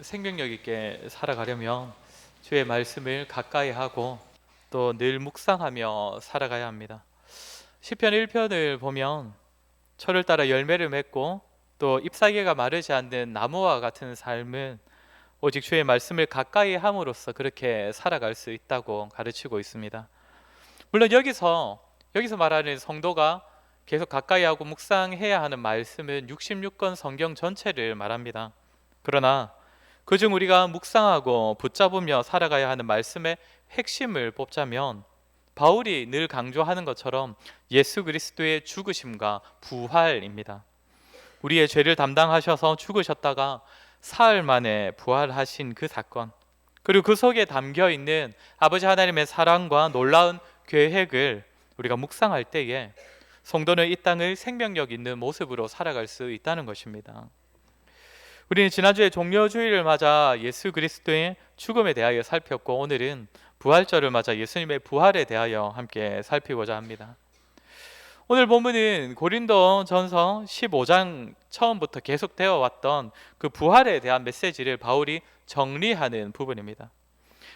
생명력 있게 살아가려면 주의 말씀을 가까이 하고 또 늘 묵상하며 살아가야 합니다. 시편 1편을 보면 철을 따라 열매를 맺고 또 잎사귀가 마르지 않는 나무와 같은 삶은 오직 주의 말씀을 가까이 함으로써 그렇게 살아갈 수 있다고 가르치고 있습니다. 물론 여기서 여기서 말하는 성도가 계속 가까이 하고 묵상해야 하는 말씀은 66권 성경 전체를 말합니다. 그러나 그중 우리가 묵상하고 붙잡으며 살아가야 하는 말씀의 핵심을 뽑자면 바울이 늘 강조하는 것처럼 예수 그리스도의 죽으심과 부활입니다. 우리의 죄를 담당하셔서 죽으셨다가 사흘 만에 부활하신 그 사건 그리고 그 속에 담겨 있는 아버지 하나님의 사랑과 놀라운 계획을 우리가 묵상할 때에 성도는 이 땅을 생명력 있는 모습으로 살아갈 수 있다는 것입니다. 우리는 지난주에 종려주의를 맞아 예수 그리스도의 죽음에 대하여 살폈고 오늘은 부활절을 맞아 예수님의 부활에 대하여 함께 살피고자 합니다. 오늘 본문은 고린도 전서 15장 처음부터 계속 되어 왔던 그 부활에 대한 메시지를 바울이 정리하는 부분입니다.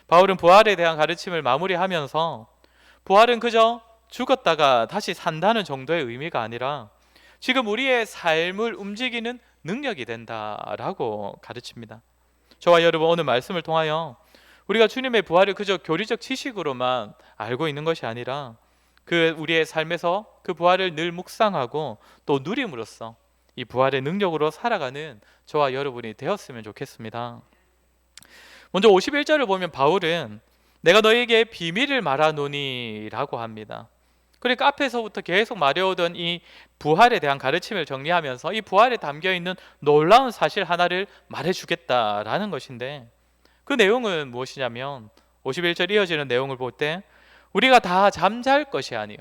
바울은 부활에 대한 가르침을 마무리하면서 부활은 그저 죽었다가 다시 산다는 정도의 의미가 아니라 지금 우리의 삶을 움직이는 능력이 된다라고 가르칩니다. 저와 여러분 오늘 말씀을 통하여 우리가 주님의 부활을 그저 교리적 지식으로만 알고 있는 것이 아니라 그 우리의 삶에서 그 부활을 늘 묵상하고 또 누림으로써 이 부활의 능력으로 살아가는 저와 여러분이 되었으면 좋겠습니다. 먼저 51절을 보면 바울은 내가 너에게 비밀을 말하노니라고 합니다. 그러니까 앞에서부터 계속 말해오던 이 부활에 대한 가르침을 정리하면서 이 부활에 담겨 있는 놀라운 사실 하나를 말해주겠다라는 것인데 그 내용은 무엇이냐면 51절 이어지는 내용을 볼 때 우리가 다 잠잘 것이 아니요.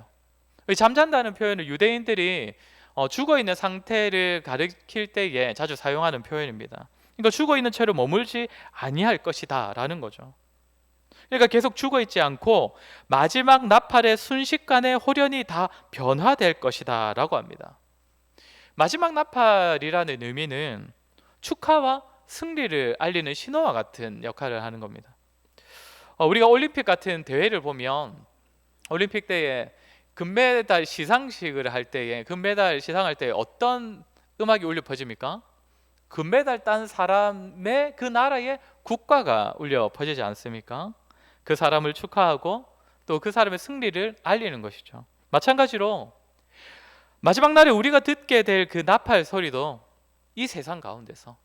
잠잔다는 표현을 유대인들이 어, 죽어 있는 상태를 가리킬 때에 자주 사용하는 표현입니다. 그러니까 죽어 있는 채로 머물지 아니할 것이다라는 거죠. 그러니까 계속 죽어 있지 않고 마지막 나팔의 순식간에 홀연히 다 변화될 것이다라고 합니다. 마지막 나팔이라는 의미는 축하와 승리를 알리는 신호와 같은 역할을 하는 겁니다. 어, 우리가 올림픽 같은 대회를 보면 올림픽 때에 금메달 시상식을 할 때에 금메달 시상할 때 어떤 음악이 울려 퍼집니까? 금메달 딴 사람의 그 나라의 국가가 울려 퍼지지 않습니까? 그 사람을 축하하고 또 그 사람의 승리를 알리는 것이죠. 마찬가지로 마지막 날에 우리가 듣게 될 그 나팔 소리도 이 세상 가운데서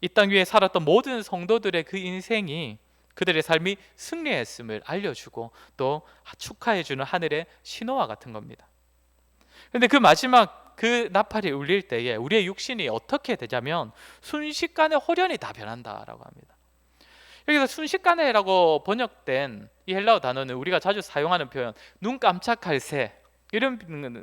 이 땅 위에 살았던 모든 성도들의 그 인생이 그들의 삶이 승리했음을 알려주고 또 축하해주는 하늘의 신호와 같은 겁니다. 그런데 그 마지막 그 나팔이 울릴 때에 우리의 육신이 어떻게 되냐면 순식간에 홀연히 다 변한다라고 합니다. 여기서 순식간에라고 번역된 이 헬라어 단어는 우리가 자주 사용하는 표현 눈 깜짝할 새 이런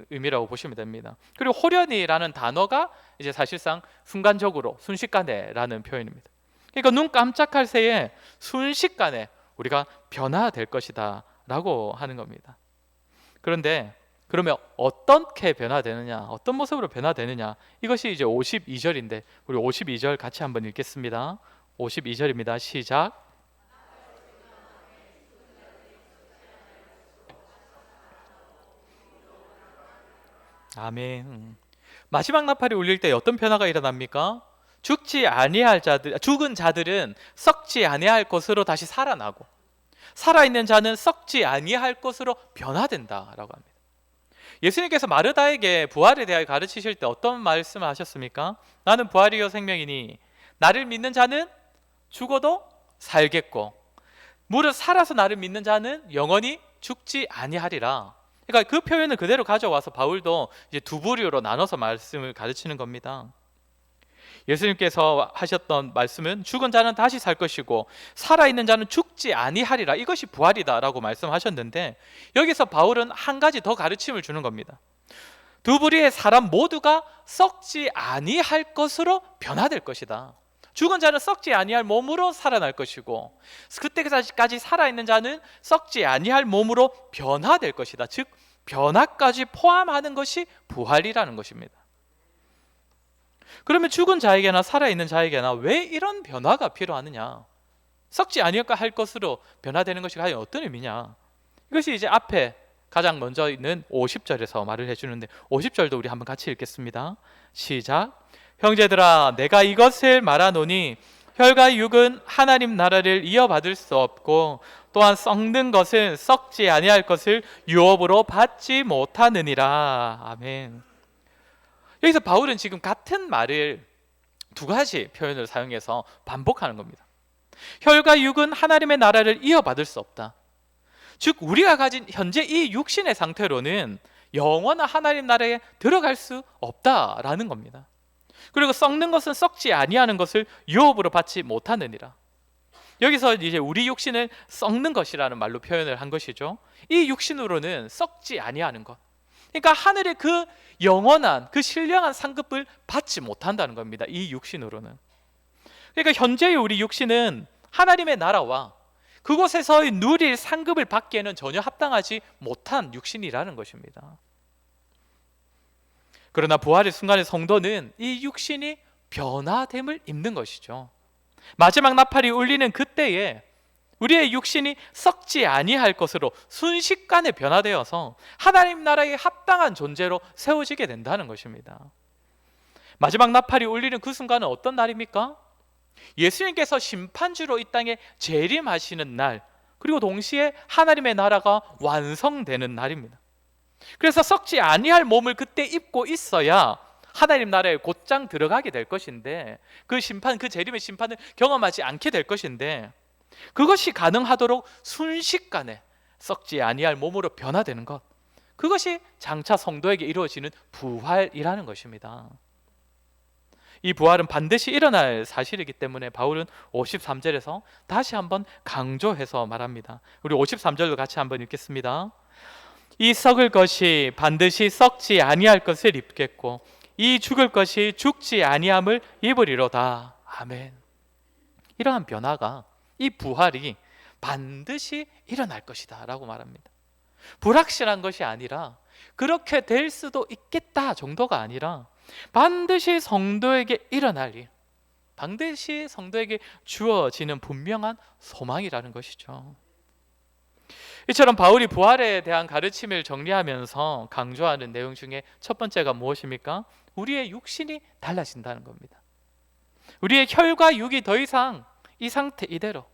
의미라고 보시면 됩니다. 그리고 호련이라는 단어가 이제 사실상 순간적으로 순식간에라는 표현입니다. 그러니까 눈 깜짝할 새에 순식간에 우리가 변화될 것이다라고 하는 겁니다. 그런데 그러면 어떻게 변화되느냐, 어떤 모습으로 변화되느냐 이것이 이제 52절인데 우리 52절 같이 한번 읽겠습니다. 52절입니다. 시작. 아멘. 음. 마지막 나팔이 울릴 때 어떤 변화가 일어납니까? 죽지 아니할 자들, 죽은 자들은 썩지 아니할 것으로 다시 살아나고 살아 있는 자는 썩지 아니할 것으로 변화된다라고 합니다. 예수님께서 마르다에게 부활에 대하여 가르치실 때 어떤 말씀을 하셨습니까? 나는 부활이요 생명이니 나를 믿는 자는 죽어도 살겠고 무릇 살아서 나를 믿는 자는 영원히 죽지 아니하리라. 그러니까 그 표현을 그대로 가져와서 바울도 이제 두 부류로 나눠서 말씀을 가르치는 겁니다. 예수님께서 하셨던 말씀은 죽은 자는 다시 살 것이고 살아 있는 자는 죽지 아니하리라. 이것이 부활이다라고 말씀하셨는데 여기서 바울은 한 가지 더 가르침을 주는 겁니다. 두 부류의 사람 모두가 썩지 아니할 것으로 변화될 것이다. 죽은 자는 썩지 아니할 몸으로 살아날 것이고 그때까지 살아 있는 자는 썩지 아니할 몸으로 변화될 것이다. 즉 변화까지 포함하는 것이 부활이라는 것입니다. 그러면 죽은 자에게나 살아있는 자에게나 왜 이런 변화가 필요하느냐? 썩지 아니할까 할 것으로 변화되는 것이 과연 어떤 의미냐? 이것이 이제 앞에 가장 먼저 있는 50절에서 말을 해주는데 50절도 우리 한번 같이 읽겠습니다. 시작. 형제들아, 내가 이것을 말하노니 혈과 육은 하나님 나라를 이어받을 수 없고 또한 썩는 것은 썩지 아니할 것을 유업으로 받지 못하느니라. 아멘. 여기서 바울은 지금 같은 말을 두 가지 표현을 사용해서 반복하는 겁니다. 혈과 육은 하나님의 나라를 이어받을 수 없다. 즉 우리가 가진 현재 이 육신의 상태로는 영원한 하나님 나라에 들어갈 수 없다라는 겁니다. 그리고 썩는 것은 썩지 아니하는 것을 유업으로 받지 못하느니라. 여기서 이제 우리 육신은 썩는 것이라는 말로 표현을 한 것이죠. 이 육신으로는 썩지 아니하는 것. 그러니까 하늘의 그 영원한 그 신령한 상급을 받지 못한다는 겁니다. 이 육신으로는. 그러니까 현재의 우리 육신은 하나님의 나라와 그곳에서 누릴 상급을 받기에는 전혀 합당하지 못한 육신이라는 것입니다. 그러나 부활의 순간의 성도는 이 육신이 변화됨을 입는 것이죠. 마지막 나팔이 울리는 그때에 우리의 육신이 썩지 아니할 것으로 순식간에 변화되어서 하나님 나라에 합당한 존재로 세워지게 된다는 것입니다. 마지막 나팔이 울리는 그 순간은 어떤 날입니까? 예수님께서 심판주로 이 땅에 재림하시는 날, 그리고 동시에 하나님의 나라가 완성되는 날입니다. 그래서 썩지 아니할 몸을 그때 입고 있어야 하나님 나라에 곧장 들어가게 될 것인데 그 심판 그 재림의 심판을 경험하지 않게 될 것인데 그것이 가능하도록 순식간에 썩지 아니할 몸으로 변화되는 것 그것이 장차 성도에게 이루어지는 부활이라는 것입니다. 이 부활은 반드시 일어날 사실이기 때문에 바울은 53절에서 다시 한번 강조해서 말합니다. 우리 53절도 같이 한번 읽겠습니다. 이 썩을 것이 반드시 썩지 아니할 것을 입겠고 이 죽을 것이 죽지 아니함을 입으리로다. 아멘. 이러한 변화가 이 부활이 반드시 일어날 것이다라고 말합니다. 불확실한 것이 아니라 그렇게 될 수도 있겠다 정도가 아니라 반드시 성도에게 일어날 일, 반드시 성도에게 주어지는 분명한 소망이라는 것이죠. 이처럼 바울이 부활에 대한 가르침을 정리하면서 강조하는 내용 중에 첫 번째가 무엇입니까? 우리의 육신이 달라진다는 겁니다. 우리의 혈과 육이 더 이상 이 상태 이대로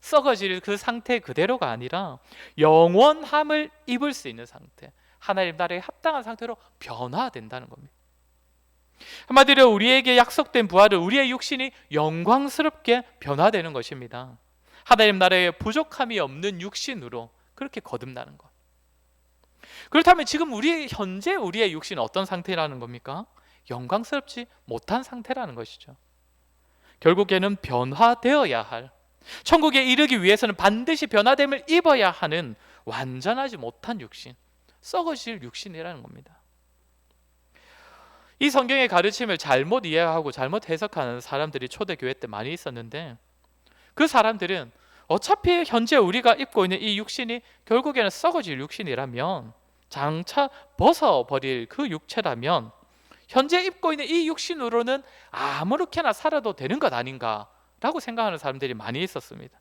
썩어질 그 상태 그대로가 아니라 영원함을 입을 수 있는 상태, 하나님 나라에 합당한 상태로 변화된다는 겁니다. 한마디로 우리에게 약속된 부활은 우리의 육신이 영광스럽게 변화되는 것입니다. 하나님 나라에 부족함이 없는 육신으로 그렇게 거듭나는 것. 그렇다면 지금 우리 현재 우리의 육신은 어떤 상태라는 겁니까? 영광스럽지 못한 상태라는 것이죠. 결국에는 변화되어야 할 천국에 이르기 위해서는 반드시 변화됨을 입어야 하는 완전하지 못한 육신, 썩어질 육신이라는 겁니다. 이 성경의 가르침을 잘못 이해하고 잘못 해석하는 사람들이 초대교회 때 많이 있었는데 그 사람들은 어차피 현재 우리가 입고 있는 이 육신이 결국에는 썩어질 육신이라면 장차 벗어버릴 그 육체라면 현재 입고 있는 이 육신으로는 아무렇게나 살아도 되는 것 아닌가라고 생각하는 사람들이 많이 있었습니다.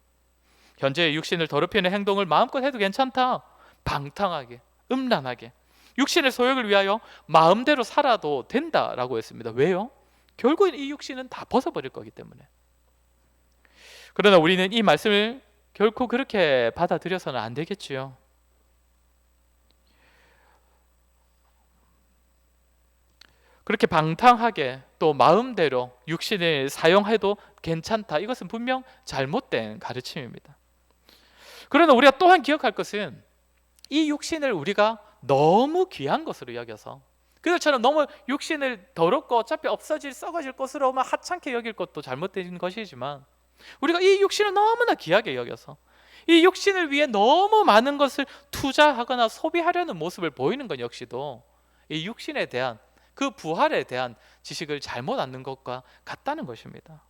현재의 육신을 더럽히는 행동을 마음껏 해도 괜찮다. 방탕하게, 음란하게, 육신의 소욕을 위하여 마음대로 살아도 된다라고 했습니다. 왜요? 결국엔 이 육신은 다 벗어버릴 거기 때문에. 그러나 우리는 이 말씀을 결코 그렇게 받아들여서는 안 되겠지요. 그렇게 방탕하게 또 마음대로 육신을 사용해도 괜찮다. 이것은 분명 잘못된 가르침입니다. 그러나 우리가 또한 기억할 것은 이 육신을 우리가 너무 귀한 것으로 여겨서 그들처럼 너무 육신을 더럽고 어차피 없어질 썩어질 것으로 만 하찮게 여길 것도 잘못된 것이지만 우리가 이 육신을 너무나 귀하게 여겨서 이 육신을 위해 너무 많은 것을 투자하거나 소비하려는 모습을 보이는 것 역시도 이 육신에 대한 그 부활에 대한 지식을 잘못 얻는 것과 같다는 것입니다.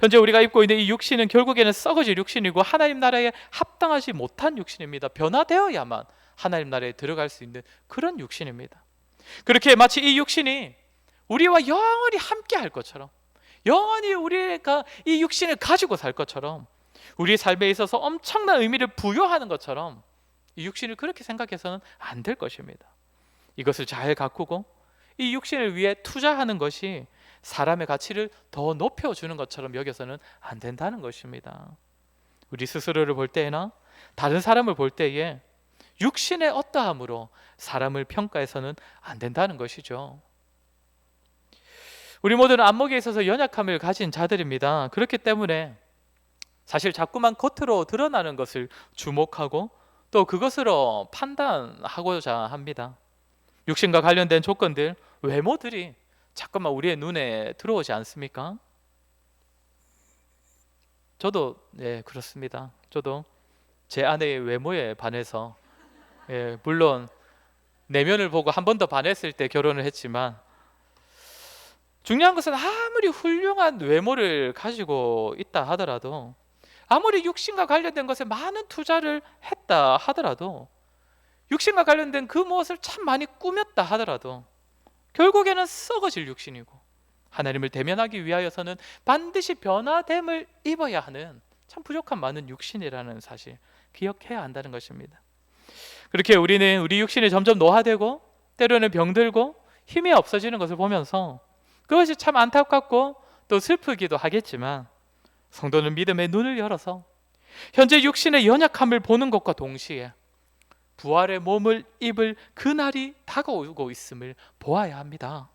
현재 우리가 입고 있는 이 육신은 결국에는 썩어질 육신이고 하나님 나라에 합당하지 못한 육신입니다. 변화되어야만 하나님 나라에 들어갈 수 있는 그런 육신입니다. 그렇게 마치 이 육신이 우리와 영원히 함께 할 것처럼 영원히 우리가 이 육신을 가지고 살 것처럼 우리 삶에 있어서 엄청난 의미를 부여하는 것처럼 이 육신을 그렇게 생각해서는 안 될 것입니다. 이것을 잘 가꾸고 이 육신을 위해 투자하는 것이 사람의 가치를 더 높여주는 것처럼 여겨서는 안 된다는 것입니다. 우리 스스로를 볼 때나 다른 사람을 볼 때에 육신의 어떠함으로 사람을 평가해서는 안 된다는 것이죠. 우리 모두는 안목에 있어서 연약함을 가진 자들입니다. 그렇기 때문에 사실 자꾸만 겉으로 드러나는 것을 주목하고 또 그것으로 판단하고자 합니다. 육신과 관련된 조건들, 외모들이 자꾸만 우리의 눈에 들어오지 않습니까? 저도 예 그렇습니다. 저도 제 아내의 외모에 반해서 예 물론 내면을 보고 한 번 더 반했을 때 결혼을 했지만 중요한 것은 아무리 훌륭한 외모를 가지고 있다 하더라도 아무리 육신과 관련된 것에 많은 투자를 했다 하더라도 육신과 관련된 그 무엇을 참 많이 꾸몄다 하더라도 결국에는 썩어질 육신이고 하나님을 대면하기 위하여서는 반드시 변화됨을 입어야 하는 참 부족한 많은 육신이라는 사실 기억해야 한다는 것입니다. 그렇게 우리는 우리 육신이 점점 노화되고 때로는 병들고 힘이 없어지는 것을 보면서 그것이 참 안타깝고 또 슬프기도 하겠지만 성도는 믿음의 눈을 열어서 현재 육신의 연약함을 보는 것과 동시에 부활의 몸을 입을 그날이 다가오고 있음을 보아야 합니다.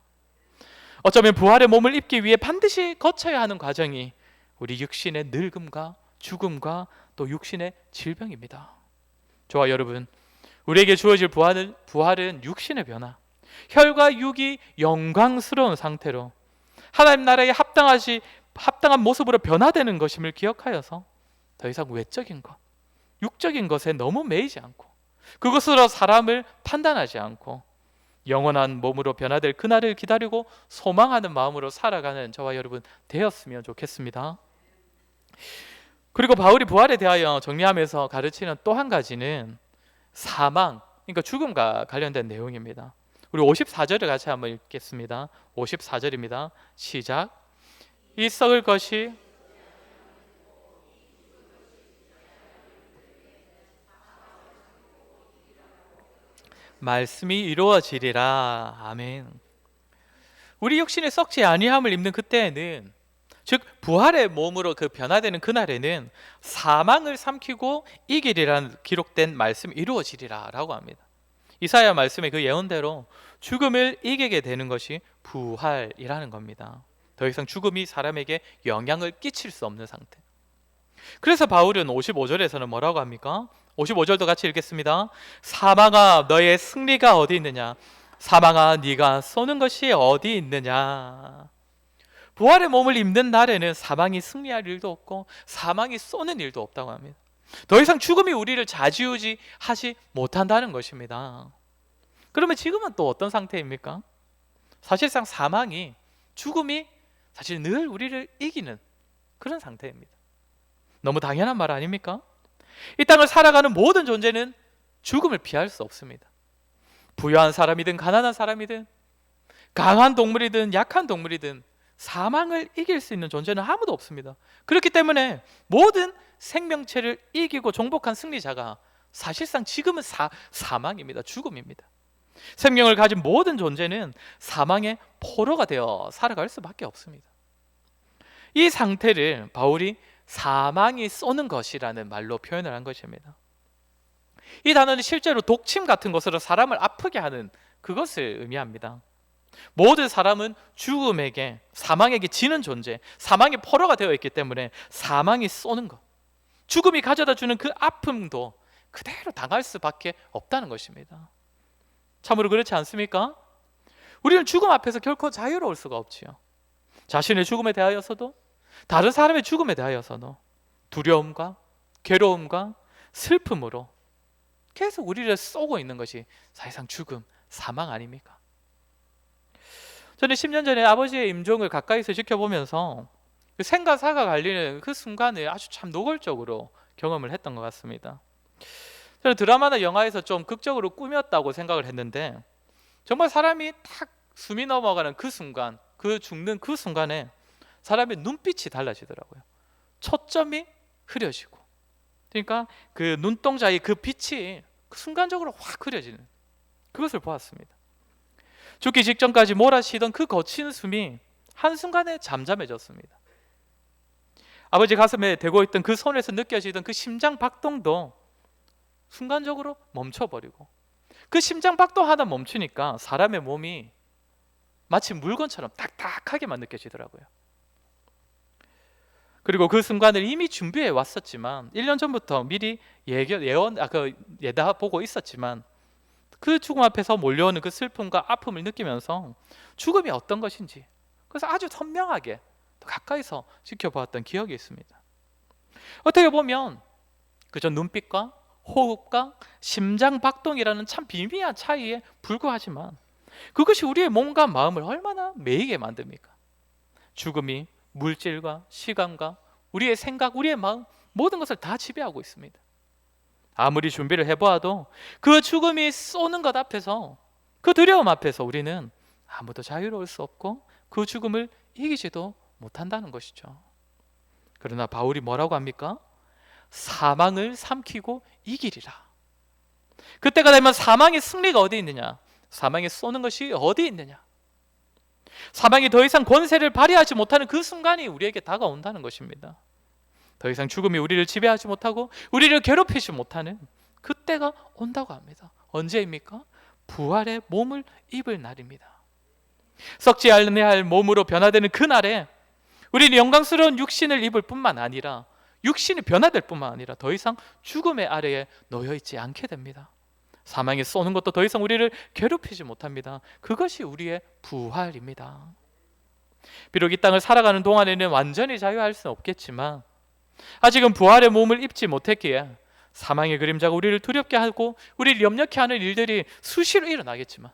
어쩌면 부활의 몸을 입기 위해 반드시 거쳐야 하는 과정이 우리 육신의 늙음과 죽음과 또 육신의 질병입니다. 저와 여러분, 우리에게 주어질 부활은, 부활은 육신의 변화, 혈과 육이 영광스러운 상태로 하나님 나라에 합당하시 합당한 모습으로 변화되는 것임을 기억하여서 더 이상 외적인 것, 육적인 것에 너무 매이지 않고 그것으로 사람을 판단하지 않고 영원한 몸으로 변화될 그날을 기다리고 소망하는 마음으로 살아가는 저와 여러분 되었으면 좋겠습니다. 그리고 바울이 부활에 대하여 정리하면서 가르치는 또 한 가지는 사망, 그러니까 죽음과 관련된 내용입니다. 우리 54절을 같이 한번 읽겠습니다. 54절입니다. 시작. 이 썩을 것이 말씀이 이루어지리라. 아멘. 우리 육신의 썩지 아니함을 입는 그때에는 즉 부활의 몸으로 그 변화되는 그날에는 사망을 삼키고 이기리라는 기록된 말씀이 이루어지리라라고 합니다. 이사야 말씀의 그 예언대로 죽음을 이기게 되는 것이 부활이라는 겁니다. 더 이상 죽음이 사람에게 영향을 끼칠 수 없는 상태. 그래서 바울은 55절에서는 뭐라고 합니까? 55절도 같이 읽겠습니다. 사망아 너의 승리가 어디 있느냐? 사망아 네가 쏘는 것이 어디 있느냐? 부활의 몸을 입는 날에는 사망이 승리할 일도 없고 사망이 쏘는 일도 없다고 합니다. 더 이상 죽음이 우리를 좌지우지 하지 못한다는 것입니다. 그러면 지금은 또 어떤 상태입니까? 사실상 사망이 죽음이 사실 늘 우리를 이기는 그런 상태입니다. 너무 당연한 말 아닙니까? 이 땅을 살아가는 모든 존재는 죽음을 피할 수 없습니다. 부유한 사람이든 가난한 사람이든 강한 동물이든 약한 동물이든 사망을 이길 수 있는 존재는 아무도 없습니다. 그렇기 때문에 모든 생명체를 이기고 정복한 승리자가 사실상 지금은 사, 사망입니다. 죽음입니다. 생명을 가진 모든 존재는 사망의 포로가 되어 살아갈 수밖에 없습니다. 이 상태를 바울이 사망이 쏘는 것이라는 말로 표현을 한 것입니다. 이 단어는 실제로 독침 같은 것으로 사람을 아프게 하는 그것을 의미합니다. 모든 사람은 죽음에게 사망에게 지는 존재, 사망의 포로가 되어 있기 때문에 사망이 쏘는 것, 죽음이 가져다 주는 그 아픔도 그대로 당할 수밖에 없다는 것입니다. 참으로 그렇지 않습니까? 우리는 죽음 앞에서 결코 자유로울 수가 없지요. 자신의 죽음에 대하여서도 다른 사람의 죽음에 대하여서도 두려움과 괴로움과 슬픔으로 계속 우리를 쏘고 있는 것이 사실상 죽음, 사망 아닙니까? 저는 10년 전에 아버지의 임종을 가까이서 지켜보면서 그 생과 사가 갈리는 그 순간을 아주 참 노골적으로 경험을 했던 것 같습니다. 저는 드라마나 영화에서 좀 극적으로 꾸몄다고 생각을 했는데 정말 사람이 딱 숨이 넘어가는 그 순간, 그 죽는 그 순간에 사람의 눈빛이 달라지더라고요. 초점이 흐려지고. 그러니까 그 눈동자의 그 빛이 순간적으로 확 흐려지는 그것을 보았습니다. 죽기 직전까지 몰아쉬던 그 거친 숨이 한순간에 잠잠해졌습니다. 아버지 가슴에 대고 있던 그 손에서 느껴지던 그 심장 박동도 순간적으로 멈춰버리고 그 심장 박동 하나 멈추니까 사람의 몸이 마치 물건처럼 딱딱하게만 느껴지더라고요. 그리고 그 순간을 이미 준비해 왔었지만 1년 전부터 미리 예견, 예언 아, 그 예다 보고 있었지만 그 죽음 앞에서 몰려오는 그 슬픔과 아픔을 느끼면서 죽음이 어떤 것인지 그래서 아주 선명하게 가까이서 지켜보았던 기억이 있습니다. 어떻게 보면 그저 눈빛과 호흡과 심장 박동이라는 참 비미한 차이에 불과하지만 그것이 우리의 몸과 마음을 얼마나 매이게 만듭니까? 죽음이 물질과 시간과 우리의 생각, 우리의 마음 모든 것을 다 지배하고 있습니다. 아무리 준비를 해보아도 그 죽음이 쏘는 것 앞에서 그 두려움 앞에서 우리는 아무도 자유로울 수 없고 그 죽음을 이기지도 못한다는 것이죠. 그러나 바울이 뭐라고 합니까? 사망을 삼키고 이기리라. 그때가 되면 사망의 승리가 어디 있느냐? 사망에 쏘는 것이 어디 있느냐? 사망이 더 이상 권세를 발휘하지 못하는 그 순간이 우리에게 다가온다는 것입니다. 더 이상 죽음이 우리를 지배하지 못하고 우리를 괴롭히지 못하는 그때가 온다고 합니다. 언제입니까? 부활의 몸을 입을 날입니다. 썩지 않을 몸으로 변화되는 그 날에 우리는 영광스러운 육신을 입을 뿐만 아니라 육신이 변화될 뿐만 아니라 더 이상 죽음의 아래에 놓여 있지 않게 됩니다. 사망에 쏘는 것도 더 이상 우리를 괴롭히지 못합니다. 그것이 우리의 부활입니다. 비록 이 땅을 살아가는 동안에는 완전히 자유할 수는 없겠지만 아직은 부활의 몸을 입지 못했기에 사망의 그림자가 우리를 두렵게 하고 우리를 염려케 하는 일들이 수시로 일어나겠지만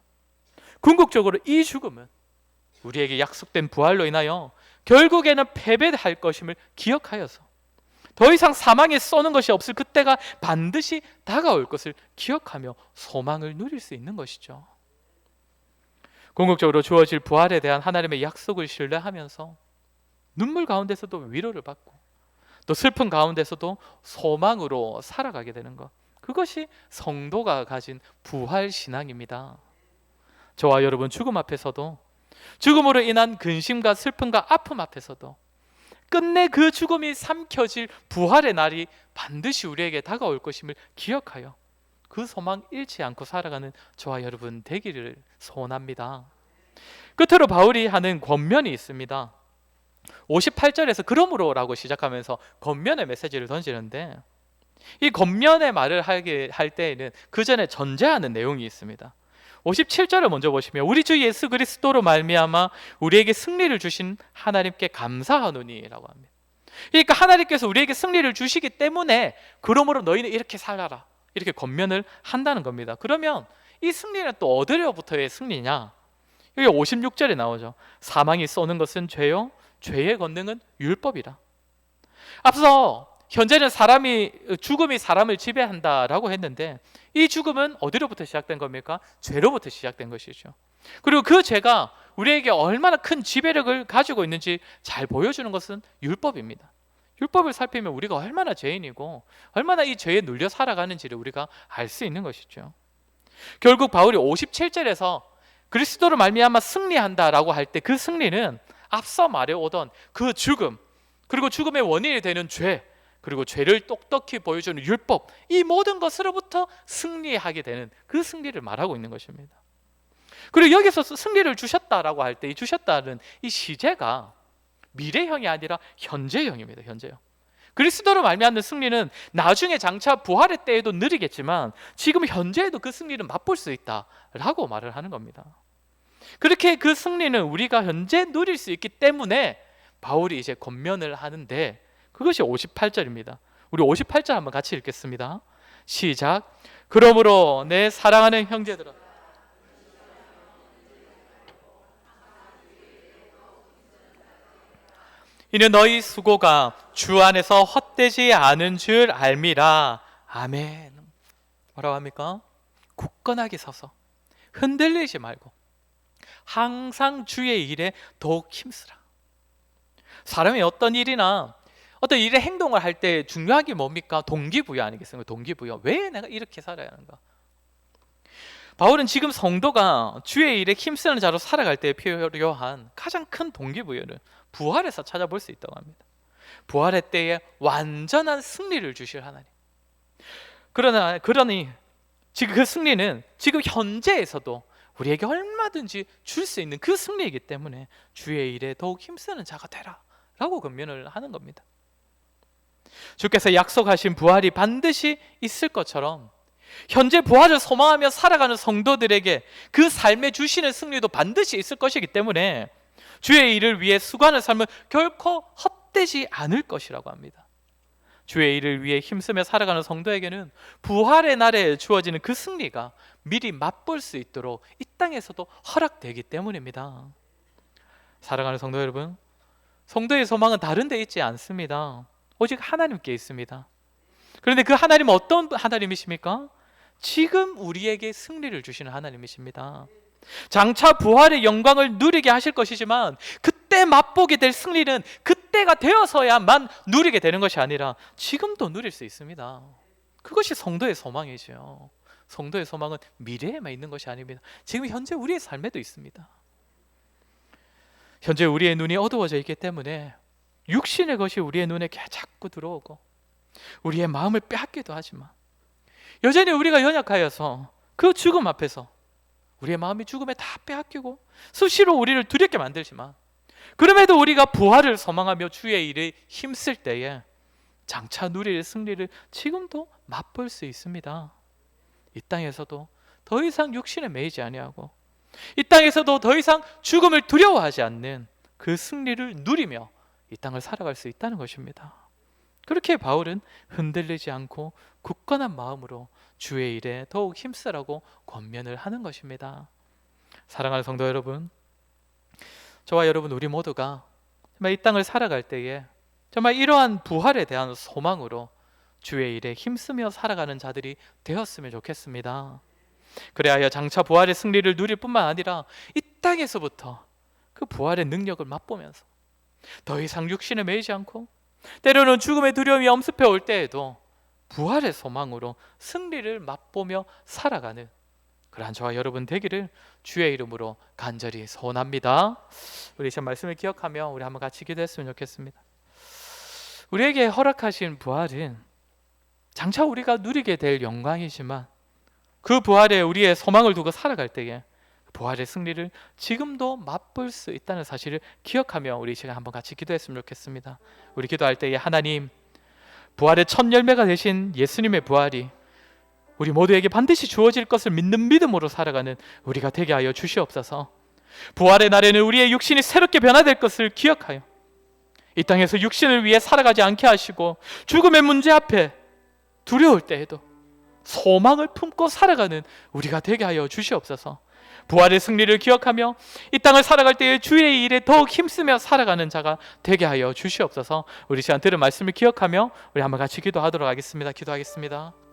궁극적으로 이 죽음은 우리에게 약속된 부활로 인하여 결국에는 패배할 것임을 기억하여서 더 이상 사망에 쏘는 것이 없을 그때가 반드시 다가올 것을 기억하며 소망을 누릴 수 있는 것이죠. 궁극적으로 주어질 부활에 대한 하나님의 약속을 신뢰하면서 눈물 가운데서도 위로를 받고 또 슬픔 가운데서도 소망으로 살아가게 되는 것. 그것이 성도가 가진 부활 신앙입니다. 저와 여러분 죽음 앞에서도 죽음으로 인한 근심과 슬픔과 아픔 앞에서도 끝내 그 죽음이 삼켜질 부활의 날이 반드시 우리에게 다가올 것임을 기억하여 그 소망 잃지 않고 살아가는 저와 여러분 되기를 소원합니다. 끝으로 바울이 하는 권면이 있습니다. 58절에서 그러므로라고 시작하면서 겉면의 메시지를 던지는데 이 겉면의 말을 할 때에는 그 전에 전제하는 내용이 있습니다. 57절을 먼저 보시면 우리 주 예수 그리스도로 말미암아 우리에게 승리를 주신 하나님께 감사하노니라고 합니다. 그러니까 하나님께서 우리에게 승리를 주시기 때문에 그러므로 너희는 이렇게 살아라. 이렇게 권면을 한다는 겁니다. 그러면 이 승리는 또 어디로부터의 승리냐? 여기 56절에 나오죠. 사망이 쏘는 것은 죄요. 죄의 권능은 율법이라. 앞서 현재는 사람이 죽음이 사람을 지배한다라고 했는데 이 죽음은 어디로부터 시작된 겁니까? 죄로부터 시작된 것이죠. 그리고 그 죄가 우리에게 얼마나 큰 지배력을 가지고 있는지 잘 보여주는 것은 율법입니다. 율법을 살피면 우리가 얼마나 죄인이고 얼마나 이 죄에 눌려 살아가는지를 우리가 알 수 있는 것이죠. 결국 바울이 57절에서 그리스도로 말미암아 승리한다라고 할 때 그 승리는 앞서 말해오던 그 죽음 그리고 죽음의 원인이 되는 죄 그리고 죄를 똑똑히 보여주는 율법 이 모든 것으로부터 승리하게 되는 그 승리를 말하고 있는 것입니다. 그리고 여기서 승리를 주셨다라고 할 때 이 주셨다는 이 시제가 미래형이 아니라 현재형입니다. 현재형. 그리스도로 말미암는 승리는 나중에 장차 부활의 때에도 느리겠지만 지금 현재에도 그 승리를 맛볼 수 있다라고 말을 하는 겁니다. 그렇게 그 승리는 우리가 현재 누릴 수 있기 때문에 바울이 이제 권면을 하는데 그것이 58절입니다. 우리 58절 한번 같이 읽겠습니다. 시작. 그러므로 내 사랑하는 형제들아 이는 너희 수고가 주 안에서 헛되지 않은 줄 알미라. 아멘. 뭐라고 합니까? 굳건하게 서서 흔들리지 말고 항상 주의 일에 더욱 힘쓰라. 사람이 어떤 일이나 어떤 일의 행동을 할 때 중요한 게 뭡니까? 동기부여 아니겠습니까? 동기부여. 왜 내가 이렇게 살아야 하는가? 바울은 지금 성도가 주의 일에 힘쓰는 자로 살아갈 때 필요한 가장 큰 동기부여를 부활에서 찾아볼 수 있다고 합니다. 부활의 때에 완전한 승리를 주실 하나님. 그러나 그러니 지금 그 승리는 지금 현재에서도 우리에게 얼마든지 줄 수 있는 그 승리이기 때문에 주의 일에 더욱 힘쓰는 자가 되라라고 권면을 하는 겁니다. 주께서 약속하신 부활이 반드시 있을 것처럼 현재 부활을 소망하며 살아가는 성도들에게 그 삶에 주시는 승리도 반드시 있을 것이기 때문에 주의 일을 위해 수고하는 삶은 결코 헛되지 않을 것이라고 합니다. 주의 일을 위해 힘쓰며 살아가는 성도에게는 부활의 날에 주어지는 그 승리가 미리 맛볼 수 있도록 이 땅에서도 허락되기 때문입니다. 사랑하는 성도 여러분, 성도의 소망은 다른 데 있지 않습니다. 오직 하나님께 있습니다. 그런데 그 하나님은 어떤 하나님이십니까? 지금 우리에게 승리를 주시는 하나님이십니다. 장차 부활의 영광을 누리게 하실 것이지만 그때 맛보게 될 승리는 그때가 되어서야만 누리게 되는 것이 아니라 지금도 누릴 수 있습니다. 그것이 성도의 소망이죠. 성도의 소망은 미래에만 있는 것이 아닙니다. 지금 현재 우리의 삶에도 있습니다. 현재 우리의 눈이 어두워져 있기 때문에 육신의 것이 우리의 눈에 자꾸 들어오고 우리의 마음을 빼앗기도 하지만 여전히 우리가 연약하여서 그 죽음 앞에서 우리의 마음이 죽음에 다 빼앗기고 수시로 우리를 두렵게 만들지만 그럼에도 우리가 부활을 소망하며 주의 일에 힘쓸 때에 장차 누릴 승리를 지금도 맛볼 수 있습니다. 이 땅에서도 더 이상 육신에 매이지 아니하고 이 땅에서도 더 이상 죽음을 두려워하지 않는 그 승리를 누리며 이 땅을 살아갈 수 있다는 것입니다. 그렇게 바울은 흔들리지 않고 굳건한 마음으로 주의 일에 더욱 힘쓰라고 권면을 하는 것입니다. 사랑하는 성도 여러분, 저와 여러분 우리 모두가 정말 이 땅을 살아갈 때에 정말 이러한 부활에 대한 소망으로 주의 일에 힘쓰며 살아가는 자들이 되었으면 좋겠습니다. 그래야 장차 부활의 승리를 누릴 뿐만 아니라 이 땅에서부터 그 부활의 능력을 맛보면서 더 이상 육신에 매이지 않고 때로는 죽음의 두려움이 엄습해 올 때에도 부활의 소망으로 승리를 맛보며 살아가는 그러한 저와 여러분 되기를 주의 이름으로 간절히 소원합니다. 우리 이 말씀을 기억하며 우리 한번 같이 기도했으면 좋겠습니다. 우리에게 허락하신 부활은 장차 우리가 누리게 될 영광이지만 그 부활에 우리의 소망을 두고 살아갈 때에 부활의 승리를 지금도 맛볼 수 있다는 사실을 기억하며 우리 시간 한번 같이 기도했으면 좋겠습니다. 우리 기도할 때에 하나님 부활의 첫 열매가 되신 예수님의 부활이 우리 모두에게 반드시 주어질 것을 믿는 믿음으로 살아가는 우리가 되게 하여 주시옵소서. 부활의 날에는 우리의 육신이 새롭게 변화될 것을 기억하여 이 땅에서 육신을 위해 살아가지 않게 하시고 죽음의 문제 앞에 두려울 때에도 소망을 품고 살아가는 우리가 되게 하여 주시옵소서. 부활의 승리를 기억하며 이 땅을 살아갈 때에 주의 일에 더욱 힘쓰며 살아가는 자가 되게 하여 주시옵소서. 우리 시간 들은 말씀을 기억하며 우리 한번 같이 기도하도록 하겠습니다. 기도하겠습니다.